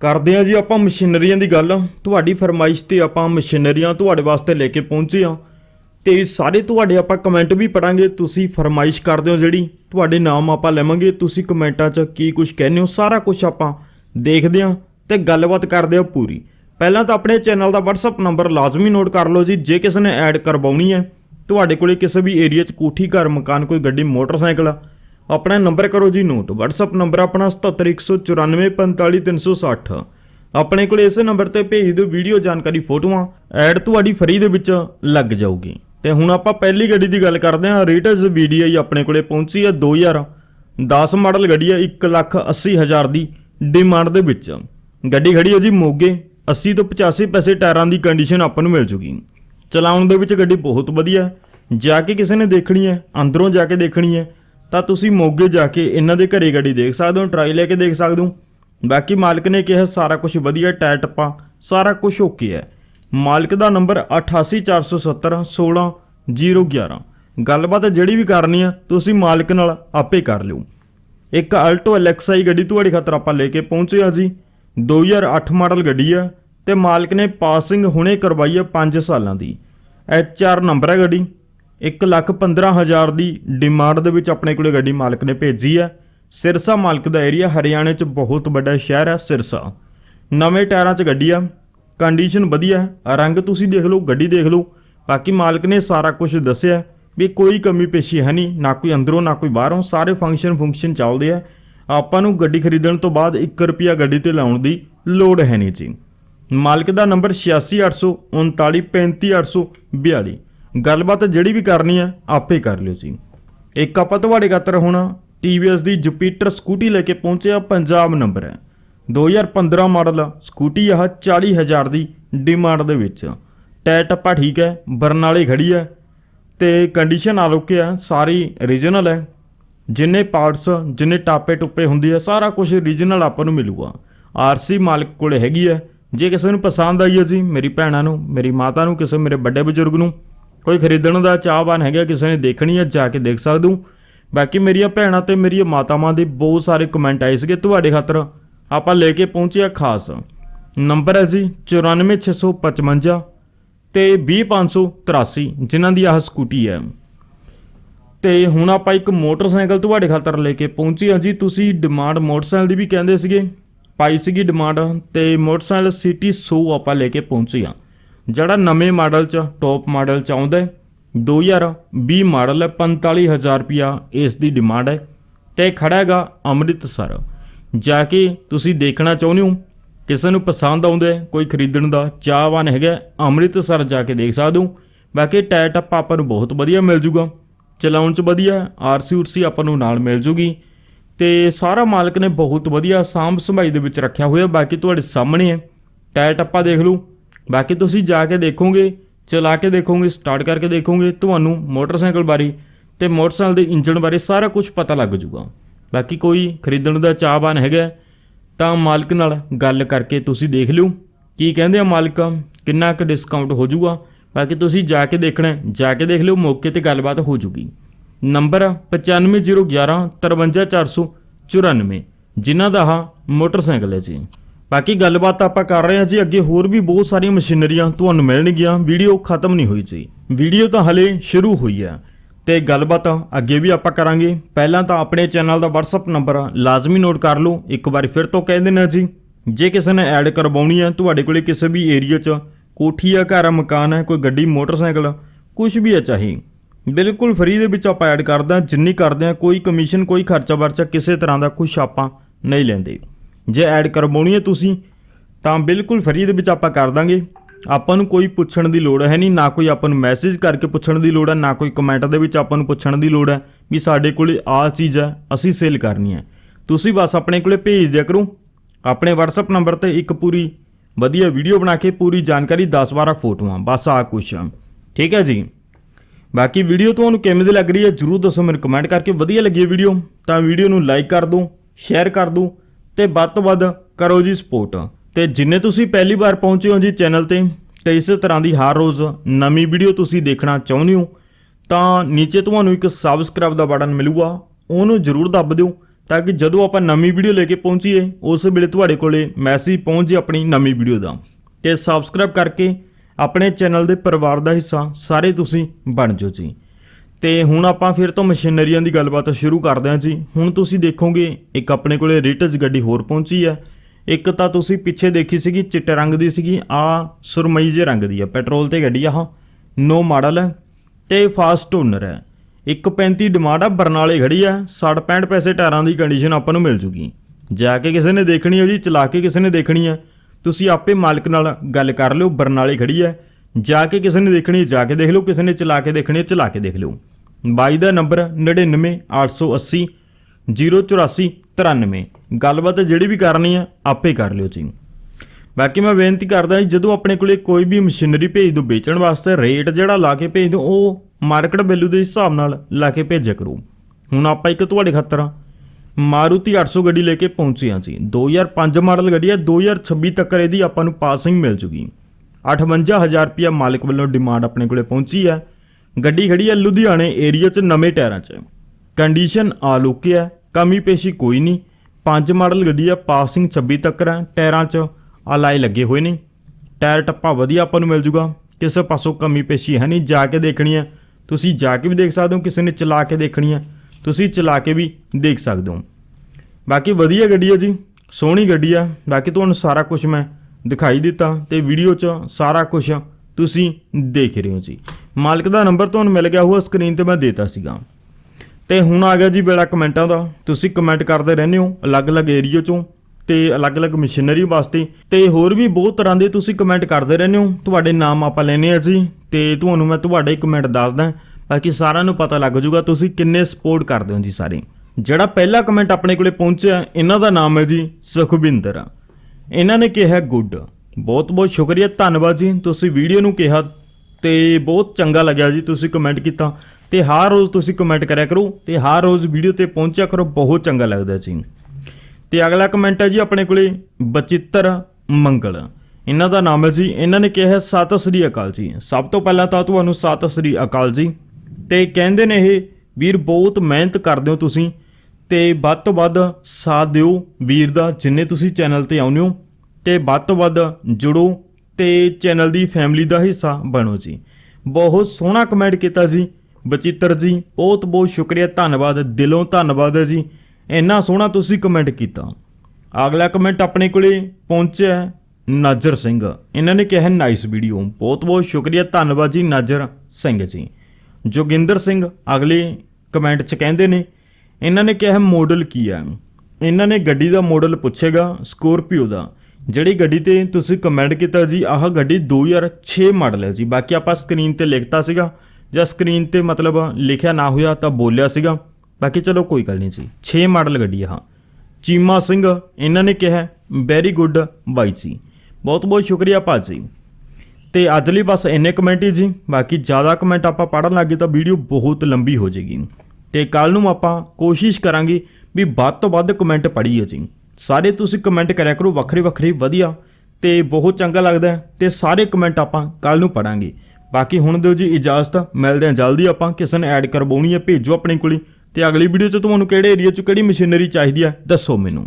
ਕਰਦੇ ਆ ਜੀ ਆਪਾਂ ਮਸ਼ੀਨਰੀਆਂ ਦੀ ਗੱਲ। ਤੁਹਾਡੀ ਫਰਮਾਇਸ਼ ਤੇ ਆਪਾਂ ਮਸ਼ੀਨਰੀਆਂ ਤੁਹਾਡੇ ਵਾਸਤੇ ਲੈ ਕੇ ਪਹੁੰਚੇ ਆ ਤੇ ਸਾਰੇ ਤੁਹਾਡੇ ਆਪਾਂ ਕਮੈਂਟ ਵੀ ਪੜਾਂਗੇ ਤੁਸੀਂ ਫਰਮਾਇਸ਼ ਕਰਦੇ ਹੋ ਜਿਹੜੀ ਤੁਹਾਡੇ ਨਾਮ ਆਪਾਂ ਲਵਾਂਗੇ ਤੁਸੀਂ ਕਮੈਂਟਾਂ 'ਚ ਕੀ ਕੁਝ ਕਹਿੰਦੇ ਹੋ ਸਾਰਾ ਕੁਝ ਆਪਾਂ ਦੇਖਦੇ ਆ ਤੇ ਗੱਲਬਾਤ ਕਰਦੇ ਆ ਪੂਰੀ। ਪਹਿਲਾਂ ਤਾਂ ਆਪਣੇ ਚੈਨਲ ਦਾ WhatsApp ਨੰਬਰ ਲਾਜ਼ਮੀ ਨੋਟ ਕਰ ਲਓ ਜੀ ਜੇ ਕਿਸੇ ਨੇ ਐਡ ਕਰਵਾਉਣੀ ਹੈ ਤੁਹਾਡੇ ਕੋਲੇ ਕਿਸੇ ਵੀ ਏਰੀਆ 'ਚ ਕੋਠੀ ਘਰ ਮਕਾਨ ਕੋਈ ਗੱਡੀ ਮੋਟਰਸਾਈਕਲ ਆ, ਆਪਣਾ ਨੰਬਰ ਕਰੋ ਜੀ ਨੋਟ WhatsApp ਨੰਬਰ ਆਪਣਾ 7714945360 ਆਪਣੇ ਕੋਲ ਇਸੇ ਨੰਬਰ ਤੇ ਭੇਜ ਦਿਓ ਵੀਡੀਓ ਜਾਣਕਾਰੀ ਫੋਟੋਆਂ, ਐਡ ਤੁਹਾਡੀ ਫਰੀ ਦੇ ਵਿੱਚ ਲੱਗ ਜਾਊਗੀ। ਤੇ ਹੁਣ ਆਪਾਂ ਪਹਿਲੀ ਗੱਡੀ ਦੀ ਗੱਲ ਕਰਦੇ ਹਾਂ ਰੀਟਸ ਵੀਡੀਆਈ ਆਪਣੇ ਕੋਲੇ ਪਹੁੰਚੀ ਹੈ 2010 ਮਾਡਲ ਗੱਡੀ ਹੈ 180000 ਦੀ ਡਿਮਾਂਡ ਦੇ ਵਿੱਚ। ਗੱਡੀ ਖੜੀ ਹੈ ਜੀ ਮੋਗੇ 80 ਤੋਂ 85 ਪੈਸੇ ਟਾਇਰਾਂ ਦੀ ਕੰਡੀਸ਼ਨ ਆਪਾਂ ਨੂੰ ਮਿਲ ਜੂਗੀ। ਚਲਾਉਣ ਦੇ ਵਿੱਚ ਗੱਡੀ ਬਹੁਤ ਵਧੀਆ ਜਾ ਕੇ ਕਿਸੇ ਨੇ ਦੇਖਣੀ ਹੈ, ਅੰਦਰੋਂ ਜਾ ਕੇ ਦੇਖਣੀ ਹੈ। ਤਾਂ ਤੁਸੀਂ ਮੋਗੇ ਜਾ ਕੇ ਇਹਨਾਂ ਦੇ ਘਰੇ ਗੱਡੀ ਦੇਖ ਸਕਦੇ ਹੋ ਟਰਾਈ ਲੈ ਕੇ ਦੇਖ ਸਕਦੇ ਹੋ। ਬਾਕੀ ਮਾਲਕ ਨੇ ਕਿਹਾ ਸਾਰਾ ਕੁਝ ਵਧੀਆ, ਟਾਇਰ ਟੱਪਾ, ਸਾਰਾ ਕੁਝ ਓਕੇ ਹੈ। ਮਾਲਕ ਦਾ ਨੰਬਰ 88470 16011 ਗੱਲਬਾਤ ਜਿਹੜੀ ਵੀ ਕਰਨੀ ਆ, ਤੁਸੀਂ ਮਾਲਕ ਨਾਲ ਆਪੇ ਕਰ ਲਿਓ। ਇੱਕ ਆਲਟੋ ਐਲਐਕਸਆਈ ਗੱਡੀ ਤੁਹਾਡੇ ਖਾਤਰ ਆਪਾਂ ਲੈ ਕੇ ਪਹੁੰਚੇ ਆ ਜੀ। 2008 ਮਾਡਲ ਗੱਡੀ ਆ ਤੇ ਮਾਲਕ ਨੇ ਪਾਸਿੰਗ ਹੁਣੇ ਕਰਵਾਈ ਆ 5 ਸਾਲਾਂ ਦੀ। ਐਚਆਰ ਨੰਬਰ ਹੈ ਗੱਡੀ। 115000 ਦੀ ਡਿਮਾਂਡ ਦੇ ਵਿੱਚ ਆਪਣੇ ਕੋਲੇ ਗੱਡੀ ਮਾਲਕ ਨੇ ਭੇਜੀ ਹੈ। ਸਿਰਸਾ ਮਾਲਕ ਦਾ ਏਰੀਆ ਹਰਿਆਣੇ 'ਚ ਬਹੁਤ ਵੱਡਾ ਸ਼ਹਿਰ ਹੈ ਸਿਰਸਾ। ਨਵੇਂ ਟਾਇਰਾਂ 'ਚ ਗੱਡੀ ਆ। ਕੰਡੀਸ਼ਨ ਵਧੀਆ ਹੈ। ਰੰਗ ਤੁਸੀਂ ਦੇਖ ਲਓ, ਗੱਡੀ ਦੇਖ ਲਓ। ਬਾਕੀ ਮਾਲਕ ਨੇ ਸਾਰਾ ਕੁਝ ਦੱਸਿਆ ਵੀ ਕੋਈ ਕਮੀ ਪੇਸ਼ੀ ਹੈ ਨਹੀਂ, ਨਾ ਕੋਈ ਅੰਦਰੋਂ, ਨਾ ਕੋਈ ਬਾਹਰੋਂ। ਸਾਰੇ ਫੰਕਸ਼ਨ ਫੰਕਸ਼ਨ ਚੱਲਦੇ ਆ। ਆਪਾਂ ਨੂੰ ਗੱਡੀ ਖਰੀਦਣ ਤੋਂ ਬਾਅਦ 1 ਰੁਪਿਆ ਗੱਡੀ ਤੇ ਲਾਉਣ ਦੀ ਲੋੜ ਹੈ ਨਹੀਂ ਜੀ। ਮਾਲਕ ਦਾ ਨੰਬਰ 8680395342 ਗੱਲਬਾਤ ਜਿਹੜੀ ਵੀ ਕਰਨੀ ਹੈ ਆਪੇ ਕਰ ਲਿਓ ਜੀ। ਇੱਕ ਆਪਾਂ ਤੁਹਾਡੇ ਖਾਤਰ ਹੁਣ TVS ਦੀ ਜੁਪੀਟਰ ਸਕੂਟੀ ਲੈ ਕੇ ਪਹੁੰਚਿਆ ਪੰਜਾਬ ਨੰਬਰ ਹੈ। 2015 ਮਾਡਲ ਸਕੂਟੀ ਆਹ 40000 ਦੀ ਡਿਮਾਂਡ ਦੇ ਵਿੱਚ। ਟਾਇਰ ਟੱਪਾ ਠੀਕ ਹੈ, ਬਰਨਾਲੇ ਖੜੀ ਹੈ। ਤੇ ਕੰਡੀਸ਼ਨ ਆਲੋਕੇ ਹੈ ਸਾਰੀ ਰੀਜਨਲ ਹੈ। ਜਿੰਨੇ ਪਾਰਟਸ ਜਿੰਨੇ ਟਾਪੇ ਟੁੱਪੇ ਹੁੰਦੇ ਆ, ਸਾਰਾ ਕੁਝ ਰੀਜਨਲ ਆਪਾਂ ਨੂੰ ਮਿਲੂਗਾ। ਆਰਸੀ ਮਾਲਕ ਕੋਲੇ ਹੈਗੀ ਹੈ। ਜੇ ਕਿਸੇ ਨੂੰ ਪਸੰਦ ਆਈ ਹੈ ਜੀ, ਮੇਰੀ ਭੈਣਾਂ ਨੂੰ, ਮੇਰੀ ਮਾਤਾ ਨੂੰ, ਕਿਸੇ ਮੇਰੇ ਵੱਡੇ ਬਜ਼ੁਰਗ ਨੂੰ ਕੋਈ ਖਰੀਦਣ ਦਾ ਚਾਹਵਾਨ ਹੈਗਾ, ਕਿਸੇ ਨੇ ਦੇਖਣੀ ਹੈ ਜਾ ਕੇ ਦੇਖ ਸਕਦੇ। ਹੋ ਬਾਕੀ ਮੇਰੀਆਂ ਭੈਣਾਂ ਤੇ ਮੇਰੀਆਂ ਮਾਤਾਵਾਂ ਦੇ ਬਹੁਤ ਸਾਰੇ ਕਮੈਂਟ ਆਏ ਸੀਗੇ ਤੁਹਾਡੇ ਖਾਤਰ। ਆਪਾਂ ਲੈ ਕੇ ਪਹੁੰਚੇ ਆ ਖਾਸ। ਨੰਬਰ ਹੈ ਜੀ 94655 ਤੇ 20583 ਜਿਨ੍ਹਾਂ ਦੀ ਆਹ ਸਕੂਟੀ ਹੈ। ਤੇ ਹੁਣ ਆਪਾਂ ਇੱਕ ਮੋਟਰਸਾਈਕਲ ਤੁਹਾਡੇ ਖਾਤਰ ਲੈ ਕੇ ਪਹੁੰਚੇ ਹਾਂ ਜੀ। ਤੁਸੀਂ ਡਿਮਾਂਡ ਮੋਟਰਸਾਈਕਲ ਦੀ ਵੀ ਕਹਿੰਦੇ ਸੀਗੇ, ਪਾਈ ਸੀਗੀ ਡਿਮਾਂਡ, ਤੇ ਮੋਟਰਸਾਈਕਲ ਸਿਟੀ 100 ਆਪਾਂ ਲੈ ਕੇ ਪਹੁੰਚੇ ਹਾਂ ਜਿਹੜਾ ਨਵੇਂ ਮਾਡਲ ਚ ਟੌਪ ਮਾਡਲ ਚ ਆਉਂਦਾ ਹੈ 2020 ਮਾਡਲ ਹੈ 45000 ਰੁਪਿਆ ਇਸ ਦੀ ਡਿਮਾਂਡ ਹੈ ਤੇ ਖੜਾ ਹੈਗਾ ਅੰਮ੍ਰਿਤਸਰ। ਜਾ ਕੇ ਤੁਸੀਂ ਦੇਖਣਾ ਚਾਹੁੰਦੇ ਹੋ, ਕਿਸੇ ਨੂੰ ਪਸੰਦ ਆਉਂਦਾ ਕੋਈ ਖਰੀਦਣ ਦਾ ਚਾਹਵਾਨ ਹੈਗਾ ਅੰਮ੍ਰਿਤਸਰ ਜਾ ਕੇ ਦੇਖ ਸਕਦੇ ਹੋ। ਬਾਕੀ ਟਾਇਰ ਟੱਪ ਆਪਾਂ ਨੂੰ ਬਹੁਤ ਵਧੀਆ ਮਿਲ ਜੂਗਾ, ਚਲਾਉਣ ਚ ਵਧੀਆ ਆਰਸੀ ਉਰਸੀ ਆਪਾਂ ਨੂੰ ਨਾਲ ਮਿਲ ਜੂਗੀ। ਤੇ ਸਾਰਾ ਮਾਲਕ ਨੇ ਬਹੁਤ ਵਧੀਆ ਸਾਂਭ ਸੰਭਾਈ ਦੇ ਵਿੱਚ ਰੱਖਿਆ ਹੋਇਆ, ਬਾਕੀ ਤੁਹਾਡੇ ਸਾਹਮਣੇ ਹੈ। ਟਾਇਰ ਟੱਪਾ ਦੇਖ ਲਓ। ਬਾਕੀ ਤੁਸੀਂ ਜਾ ਕੇ ਦੇਖੋਗੇ, ਚਲਾ ਕੇ ਦੇਖੋਗੇ ਸਟਾਰਟ ਕਰਕੇ ਦੇਖੋਗੇ, ਤੁਹਾਨੂੰ ਮੋਟਰਸਾਈਕਲ ਬਾਰੇ ਤੇ ਮੋਟਰਸਾਈਕਲ ਦੇ ਇੰਜਨ ਬਾਰੇ ਸਾਰਾ ਕੁਝ ਪਤਾ ਲੱਗ ਜੂਗਾ ਬਾਕੀ ਕੋਈ ਖਰੀਦਣ ਦਾ ਚਾਹਵਾਨ ਹੈਗਾ, ਤਾਂ ਮਾਲਕ ਨਾਲ ਗੱਲ ਕਰਕੇ ਤੁਸੀਂ ਦੇਖ ਲਿਓ। ਕੀ ਕਹਿੰਦੇ ਆ ਮਾਲਕ? ਕਿੰਨਾ ਕੁ ਡਿਸਕਾਊਂਟ ਹੋ ਜਾਊਗਾ? ਬਾਕੀ ਤੁਸੀਂ ਜਾ ਕੇ ਦੇਖਣਾ ਜਾ ਕੇ ਦੇਖ ਲਿਓ, ਮੌਕੇ ਤੇ ਗੱਲਬਾਤ ਹੋ ਜੂਗੀ ਨੰਬਰ 9501153494 ਜਿਨ੍ਹਾਂ ਦਾ ਆਹ ਮੋਟਰਸਾਈਕਲ ਹੈ ਜੀ। ਬਾਕੀ ਗੱਲਬਾਤ ਆਪਾਂ ਕਰ ਰਹੇ ਹਾਂ ਜੀ, ਅੱਗੇ ਹੋਰ ਵੀ ਬਹੁਤ ਸਾਰੀਆਂ ਮਸ਼ੀਨਰੀਆਂ ਤੁਹਾਨੂੰ ਮਿਲਣਗੀਆਂ, ਵੀਡੀਓ ਖਤਮ ਨਹੀਂ ਹੋਈ ਜੀ। ਵੀਡੀਓ ਤਾਂ ਹਲੇ ਸ਼ੁਰੂ ਹੋਈ ਹੈ ਤੇ ਗੱਲਬਾਤ ਅੱਗੇ ਵੀ ਆਪਾਂ ਕਰਾਂਗੇ। ਪਹਿਲਾਂ ਤਾਂ ਆਪਣੇ ਚੈਨਲ ਦਾ WhatsApp ਨੰਬਰ ਲਾਜ਼ਮੀ ਨੋਟ ਕਰ ਲਓ, ਇੱਕ ਵਾਰੀ ਫਿਰ ਤੋਂ ਕਹਿ ਦਿੰਦਾ ਜੀ, ਜੇ ਕਿਸੇ ਨੇ ਐਡ ਕਰਵਾਉਣੀ ਹੈ, ਤੁਹਾਡੇ ਕੋਲੇ ਕਿਸੇ ਵੀ ਏਰੀਆ 'ਚ ਕੋਠੀ ਆ ਘਰ ਆ ਮਕਾਨ ਹੈ, ਕੋਈ ਗੱਡੀ, ਮੋਟਰਸਾਈਕਲ ਕੁਝ ਵੀ ਹੈ ਚਾਹੀ, ਬਿਲਕੁਲ ਫ੍ਰੀ ਦੇ ਵਿੱਚ ਆਪਾਂ ਐਡ ਕਰਦੇ ਹਾਂ ਜਿੰਨੀ ਕਰਦੇ ਹਾਂ, ਕੋਈ ਕਮਿਸ਼ਨ ਕੋਈ ਖਰਚਾ ਵਰਚਾ ਕਿਸੇ ਤਰ੍ਹਾਂ ਦਾ ਕੁਝ ਆਪਾਂ ਨਹੀਂ ਲੈਂਦੇ। ਜੇ ਐਡ ਕਰਵਾਉਣੀ ਹੈ ਤੁਸੀਂ, ਤਾਂ ਬਿਲਕੁਲ ਫਰੀ ਦੇ ਵਿੱਚ ਆਪਾਂ ਕਰ ਦਾਂਗੇ। ਆਪਾਂ ਨੂੰ ਕੋਈ ਪੁੱਛਣ ਦੀ ਲੋੜ ਹੈ ਨਹੀਂ, ਨਾ ਕੋਈ ਆਪਾਂ ਨੂੰ ਮੈਸੇਜ ਕਰਕੇ ਪੁੱਛਣ ਦੀ ਲੋੜ ਹੈ, ਨਾ ਕੋਈ ਕਮੈਂਟ ਦੇ ਵਿੱਚ ਆਪਾਂ ਨੂੰ ਪੁੱਛਣ ਦੀ ਲੋੜ ਹੈ ਵੀ ਸਾਡੇ ਕੋਲੇ ਆਹ ਚੀਜ਼ ਹੈ, ਅਸੀਂ ਸੇਲ ਕਰਨੀ ਹੈ। ਤੁਸੀਂ ਬਸ ਆਪਣੇ ਕੋਲੇ ਭੇਜ ਦਿਆ ਕਰੋ। ਆਪਣੇ WhatsApp ਨੰਬਰ ਤੇ ਇੱਕ ਪੂਰੀ ਵਧੀਆ ਵੀਡੀਓ ਬਣਾ ਕੇ ਪੂਰੀ ਜਾਣਕਾਰੀ 10-12 ਫੋਟੋਆਂ, ਬਸ ਆ ਕੁਛ ਆ। ਠੀਕ ਹੈ ਜੀ? ਬਾਕੀ ਵੀਡੀਓ ਤੁਹਾਨੂੰ ਕਿਵੇਂ ਦੀ ਲੱਗ ਰਹੀ ਹੈ, ਜਰੂਰ ਦੱਸੋ ਮੈਨੂੰ ਕਮੈਂਟ ਕਰਕੇ। ਵਧੀਆ ਲੱਗੀ ਵੀਡੀਓ, ਤਾਂ ਵੀਡੀਓ ਨੂੰ ਲਾਈਕ ਕਰ ਦਿਓ ਸ਼ੇਅਰ ਕਰ ਦਿਓ। ਤੇ ਵੱਧ ਤੋਂ ਵੱਧ ਕਰੋ ਜੀ ਸਪੋਰਟ ਤੇ ਜਿੰਨੇ ਤੁਸੀਂ ਪਹਿਲੀ ਵਾਰ ਪਹੁੰਚੇ ਹੋ ਜੀ ਚੈਨਲ ਤੇ ਤੇ ਇਸੇ ਤਰ੍ਹਾਂ ਦੀ ਹਰ ਰੋਜ਼ ਨਵੀਂ ਵੀਡੀਓ ਤੁਸੀਂ ਦੇਖਣਾ ਚਾਹੁੰਦੇ ਹੋ, ਤਾਂ ਨੀਚੇ ਤੁਹਾਨੂੰ ਇੱਕ ਸਬਸਕ੍ਰਾਈਬ ਦਾ ਬਟਨ ਮਿਲੂਗਾ, ਉਹਨੂੰ ਜਰੂਰ ਦੱਬ ਦਿਓ, ਤਾਂ ਕਿ ਜਦੋਂ ਆਪਾਂ ਨਵੀਂ ਵੀਡੀਓ ਲੈ ਕੇ ਪਹੁੰਚੀਏ, ਉਸ ਵੇਲੇ ਤੁਹਾਡੇ ਕੋਲੇ ਮੈਸੇਜ ਪਹੁੰਚ ਜੇ ਆਪਣੀ ਨਵੀਂ ਵੀਡੀਓ ਦਾ। ਤੇ ਸਬਸਕ੍ਰਾਈਬ ਕਰਕੇ ਆਪਣੇ ਚੈਨਲ ਦੇ ਪਰਿਵਾਰ ਦਾ ਹਿੱਸਾ ਸਾਰੇ ਤੁਸੀਂ ਬਣ ਜਾਓ ਜੀ। ਤੇ ਹੁਣ ਆਪਾਂ ਫਿਰ ਤੋਂ ਮਸ਼ੀਨਰੀਆਂ ਦੀ ਗੱਲਬਾਤ ਸ਼ੁਰੂ ਕਰਦੇ ਹਾਂ ਜੀ। ਹੁਣ ਤੁਸੀਂ ਦੇਖੋਗੇ, ਇੱਕ ਆਪਣੇ ਕੋਲੇ ਰੀਟਜ਼ ਗੱਡੀ ਹੋਰ ਪਹੁੰਚੀ ਹੈ। ਇੱਕ ਤਾਂ ਤੁਸੀਂ ਪਿੱਛੇ ਦੇਖੀ ਸੀਗੀ, ਚਿੱਟੇ ਰੰਗ ਦੀ ਸੀਗੀ, ਆ ਸੁਰਮਈ ਜਿਹੇ ਰੰਗ ਦੀ ਆ, ਪੈਟਰੋਲ ਤੇ ਗੱਡੀ ਆ ਆਹ। ਨੋ ਮਾਡਲ ਹੈ ਤੇ ਫਾਸਟ ਓਨਰ ਹੈ। 135 ਡਿਮਾਂਡ ਆ, ਬਰਨਾਲੇ ਖੜੀ ਆ। 60 65 ਪੈਸੇ ਟਾਇਰਾਂ ਦੀ ਕੰਡੀਸ਼ਨ ਆਪਾਂ ਨੂੰ ਮਿਲ ਜੂਗੀ। ਜਾ ਕੇ ਕਿਸੇ ਨੇ ਦੇਖਣੀ ਹੈ ਜੀ, ਚਲਾ ਕੇ ਕਿਸੇ ਨੇ ਦੇਖਣੀ ਹੈ ਤੁਸੀਂ ਆਪੇ ਮਾਲਕ ਨਾਲ ਗੱਲ ਕਰ ਲਿਓ, ਬਰਨਾਲੇ ਖੜੀ ਹੈ ਜਾ ਕੇ ਕਿਸੇ ਨੇ ਦੇਖਣੀ ਜਾ ਕੇ ਦੇਖ ਲਓ। ਕਿਸੇ ਨੇ ਚਲਾ ਕੇ ਦੇਖਣੀ ਹੈ ਚਲਾ ਕੇ ਦੇਖ ਲਿਓ। ਬਾਈ ਦਾ ਨੰਬਰ 99880 084 93 ਗੱਲਬਾਤ ਜਿਹੜੀ ਵੀ ਕਰਨੀ ਹੈ ਆਪੇ ਕਰ ਲਿਓ ਜੀ। ਬਾਕੀ ਮੈਂ ਬੇਨਤੀ ਕਰਦਾ ਜੀ, ਜਦੋਂ ਆਪਣੇ ਕੋਲੇ ਕੋਈ ਵੀ ਮਸ਼ੀਨਰੀ ਭੇਜ ਦੋ ਵੇਚਣ ਵਾਸਤੇ, ਰੇਟ ਜਿਹੜਾ ਲਾ ਕੇ ਭੇਜ ਦੋ, ਉਹ ਮਾਰਕੀਟ ਵੈਲਿਊ ਦੇ ਹਿਸਾਬ ਨਾਲ ਲਾ ਕੇ ਭੇਜਿਆ ਕਰੋ। ਹੁਣ ਆਪਾਂ ਇੱਕ ਤੁਹਾਡੇ ਖਾਤਰ ਮਾਰੂਤੀ 800 ਗੱਡੀ ਲੈ ਕੇ ਪਹੁੰਚੇ ਹਾਂ ਜੀ। 2005 ਮਾਡਲ ਗੱਡੀ ਹੈ 2026 ਤੱਕ ਇਹਦੀ ਆਪਾਂ ਨੂੰ ਪਾਸਿੰਗ ਮਿਲ ਜੂਗੀ। 58000 ਰੁਪਿਆ ਮਾਲਕ ਵੱਲੋਂ ਡਿਮਾਂਡ ਆਪਣੇ ਕੋਲੇ ਪਹੁੰਚੀ ਹੈ ਗੱਡੀ ਖੜੀ ਹੈ ਲੁਧਿਆਣੇ ਏਰੀਆ 'ਚ ਨਵੇਂ ਟਾਇਰਾਂ 'ਚ। ਕੰਡੀਸ਼ਨ ਆਲ ਓਕੇ ਹੈ, ਕਮੀ ਪੇਸ਼ੀ ਕੋਈ ਨਹੀਂ। ਪੰਜ ਮਾਡਲ ਗੱਡੀ ਆ ਪਾਸਿੰਗ 26 ਤੱਕ ਹੈ ਟਾਇਰਾਂ 'ਚ। ਅਲਾਈ ਲੱਗੇ ਹੋਏ ਨੇ। ਟਾਇਰ ਟੱਪਾ ਵਧੀਆ ਆਪਾਂ ਨੂੰ ਮਿਲ ਜੂਗਾ। ਕਿਸੇ ਪਾਸੋਂ ਕਮੀ ਪੇਸ਼ੀ ਹੈ ਨਹੀਂ, ਜਾ ਕੇ ਦੇਖਣੀ ਹੈ। ਤੁਸੀਂ ਜਾ ਕੇ ਵੀ ਦੇਖ ਸਕਦੇ ਹੋ, ਕਿਸੇ ਨੇ ਚਲਾ ਕੇ ਦੇਖਣੀ ਹੈ। ਤੁਸੀਂ ਚਲਾ ਕੇ ਵੀ ਦੇਖ ਸਕਦੇ ਹੋ। ਬਾਕੀ ਵਧੀਆ ਗੱਡੀ ਹੈ ਜੀ, ਸੋਹਣੀ ਗੱਡੀ ਆ ਬਾਕੀ ਤੁਹਾਨੂੰ ਸਾਰਾ ਕੁਝ ਮੈਂ ਦਿਖਾਈ ਦਿੱਤਾ ਤੇ ਵੀਡੀਓ 'ਚ ਸਾਰਾ ਕੁਝ ਤੁਸੀਂ ਦੇਖ ਰਹੇ ਹੋ ਜੀ। ਮਾਲਕ ਦਾ ਨੰਬਰ ਤੁਹਾਨੂੰ ਮਿਲ ਗਿਆ ਹੋਊਗਾ ਸਕਰੀਨ ਤੇ ਮੈਂ ਦੇਤਾ ਸੀਗਾ। ਤੇ ਹੁਣ ਆ ਗਿਆ ਜੀ ਵੇਲਾ ਕਮੈਂਟਾਂ ਦਾ। ਤੁਸੀਂ ਕਮੈਂਟ ਕਰਦੇ ਰਹਿੰਦੇ ਹੋ ਅਲੱਗ-ਅਲੱਗ ਏਰੀਆ 'ਚੋਂ ਤੇ ਅਲੱਗ-ਅਲੱਗ ਮਸ਼ੀਨਰੀ ਵਾਸਤੇ। ਤੇ ਹੋਰ ਵੀ ਬਹੁਤ ਤਰ੍ਹਾਂ ਦੇ ਤੁਸੀਂ ਕਮੈਂਟ ਕਰਦੇ ਰਹਿੰਦੇ ਹੋ। ਤੁਹਾਡੇ ਨਾਮ ਆਪਾਂ ਲੈਣੇ ਆ ਜੀ ਤੇ ਤੁਹਾਨੂੰ ਮੈਂ ਤੁਹਾਡਾ ਹੀ ਕਮੈਂਟ ਦੱਸਦਾ ਬਾਕੀ ਸਾਰਿਆਂ ਨੂੰ ਪਤਾ ਲੱਗ ਜਾਊਗਾ ਤੁਸੀਂ ਕਿੰਨੇ ਸਪੋਰਟ ਕਰਦੇ ਹੋ ਜੀ ਸਾਰੇ। ਜਿਹੜਾ ਪਹਿਲਾ ਕਮੈਂਟ ਆਪਣੇ ਕੋਲੇ ਪਹੁੰਚਿਆ, ਇਹਨਾਂ ਦਾ ਨਾਮ ਹੈ ਜੀ ਸੁਖਵਿੰਦਰ। ਇਹਨਾਂ ਨੇ ਕਿਹਾ ਗੁੱਡ। ਬਹੁਤ ਬਹੁਤ ਸ਼ੁਕਰੀਆ, ਧੰਨਵਾਦ ਜੀ। ਤੁਸੀਂ ਵੀਡੀਓ ਨੂੰ ਕਿਹਾ ਤੇ ਬਹੁਤ ਚੰਗਾ ਲੱਗਿਆ ਜੀ, ਤੁਸੀਂ ਕਮੈਂਟ ਕੀਤਾ। ਤੇ ਹਰ ਰੋਜ਼ ਤੁਸੀਂ ਕਮੈਂਟ ਕਰਿਆ ਕਰੋ ਤੇ ਹਰ ਰੋਜ਼ ਵੀਡੀਓ ਤੇ ਪਹੁੰਚਿਆ ਕਰੋ, ਬਹੁਤ ਚੰਗਾ ਲੱਗਦਾ ਜੀ। ਤੇ ਅਗਲਾ ਕਮੈਂਟ ਹੈ ਜੀ ਆਪਣੇ ਕੋਲੇ, ਬਚਿੱਤਰ ਮੰਗਲ। ਇਹਨਾਂ ਦਾ ਨਾਮ ਹੈ ਜੀ, ਇਹਨਾਂ ਨੇ ਕਿਹਾ ਹੈ, ਸਤਿ ਸ੍ਰੀ ਅਕਾਲ ਜੀ। ਸਭ ਤੋਂ ਪਹਿਲਾਂ ਤਾਂ ਤੁਹਾਨੂੰ ਸਤਿ ਸ੍ਰੀ ਅਕਾਲ ਜੀ। ਤੇ ਕਹਿੰਦੇ ਨੇ ਇਹ, ਵੀਰ ਬਹੁਤ ਮਿਹਨਤ ਕਰਦੇ ਹੋ ਤੁਸੀਂ। ਤੇ ਵੱਧ ਤੋਂ ਵੱਧ ਸਾਥ ਦਿਓ ਵੀਰ ਦਾ, ਜਿੰਨੇ ਤੁਸੀਂ ਚੈਨਲ ਤੇ ਆਉਂਦੇ ਹੋ। ਤੇ ਵੱਧ ਤੋਂ ਵੱਧ ਜੁੜੋ ਤੇ ਚੈਨਲ ਦੀ ਫੈਮਿਲੀ ਦਾ ਹਿੱਸਾ ਬਣੋ ਜੀ। ਬਹੁਤ ਸੋਹਣਾ ਕਮੈਂਟ ਕੀਤਾ ਜੀ ਬਚਿੱਤਰ ਜੀ, ਬਹੁਤ ਬਹੁਤ ਸ਼ੁਕਰੀਆ, ਧੰਨਵਾਦ, ਦਿਲੋਂ ਧੰਨਵਾਦ ਹੈ ਜੀ। ਇੰਨਾ ਸੋਹਣਾ ਤੁਸੀਂ ਕਮੈਂਟ ਕੀਤਾ। ਅਗਲਾ ਕਮੈਂਟ ਆਪਣੇ ਕੋਲੇ ਪਹੁੰਚਿਆ ਨਾਜਰ ਸਿੰਘ। ਇਹਨਾਂ ਨੇ ਕਿਹਾ ਨਾਈਸ ਵੀਡੀਓ ਬਹੁਤ ਬਹੁਤ ਸ਼ੁਕਰੀਆ, ਧੰਨਵਾਦ ਜੀ, ਨਾਜਰ ਸਿੰਘ ਜੀ। ਜੋਗਿੰਦਰ ਸਿੰਘ ਅਗਲੇ ਕਮੈਂਟ 'ਚ ਕਹਿੰਦੇ ਨੇ, ਇਹਨਾਂ ਨੇ ਕਿਹਾ ਮਾਡਲ ਕੀ ਹੈ? ਇਹਨਾਂ ਨੇ ਗੱਡੀ ਦਾ ਮਾਡਲ ਪੁੱਛੇਗਾ ਸਕੋਰਪੀਓ ਦਾ। ਜਿਹੜੀ ਗੱਡੀ ਤੇ ਤੁਸੀਂ ਕਮੈਂਟ ਕੀਤਾ ਜੀ, ਆਹ ਗੱਡੀ 2006 ਮਾਡਲ ਹੈ ਜੀ। ਬਾਕੀ ਆਪਾਂ ਸਕਰੀਨ ਤੇ ਲਿਖਤਾ ਸੀਗਾ। ਜਾਂ ਸਕਰੀਨ ਤੇ ਮਤਲਬ ਲਿਖਿਆ ਨਾ ਹੋਇਆ ਤਾਂ ਬੋਲਿਆ ਸੀਗਾ। ਬਾਕੀ ਚਲੋ ਕੋਈ ਗੱਲ ਨਹੀਂ ਜੀ। 6 ਮਾਡਲ ਗੱਡੀ ਆ, ਹਾਂ। ਚੀਮਾ ਸਿੰਘ, ਇਹਨਾਂ ਨੇ ਕਿਹਾ ਵੈਰੀ ਗੁੱਡ ਬਾਈ ਜੀ। ਬਹੁਤ ਬਹੁਤ ਸ਼ੁਕਰੀਆ ਭਾਜੀ ਤੇ ਅੱਜ ਲਈ ਬਸ ਇੰਨੇ ਕਮੈਂਟ ਹੀ ਜੀ। ਬਾਕੀ ਜ਼ਿਆਦਾ ਕਮੈਂਟ ਆਪਾਂ ਪੜਨ ਲੱਗੇ ਤਾਂ ਵੀਡੀਓ ਬਹੁਤ ਲੰਬੀ ਹੋ ਜਾਏਗੀ। ਤੇ ਕੱਲ ਨੂੰ ਆਪਾਂ ਕੋਸ਼ਿਸ਼ ਕਰਾਂਗੇ ਵੀ ਵੱਧ ਤੋਂ ਵੱਧ ਕਮੈਂਟ ਪੜ੍ਹੀਏ ਜੀ। ਸਾਰੇ ਤੁਸੀਂ ਕਮੈਂਟ ਕਰਿਆ ਕਰੋ, ਵੱਖਰੇ ਵੱਖਰੇ, ਵਧੀਆ ਤੇ ਬਹੁਤ ਚੰਗਾ ਲੱਗਦਾ ਹੈ ਤੇ ਸਾਰੇ ਕਮੈਂਟ ਆਪਾਂ ਕੱਲ ਨੂੰ ਪੜਾਂਗੇ ਬਾਕੀ ਹੁਣ ਦਿਓ ਜੀ ਇਜਾਜ਼ਤ, ਮਿਲਦੇ ਹਾਂ ਜਲਦੀ ਆਪਾਂ, ਕਿਸੇ ਨੇ ਐਡ ਕਰਵਾਉਣੀ ਹੈ, ਭੇਜੋ ਆਪਣੇ ਕੋਲੇ ਤੇ ਅਗਲੀ ਵੀਡੀਓ 'ਚ ਤੁਹਾਨੂੰ ਕਿਹੜੇ ਏਰੀਆ 'ਚ ਕਿਹੜੀ ਮਸ਼ੀਨਰੀ ਚਾਹੀਦੀ ਹੈ, ਦੱਸੋ ਮੈਨੂੰ।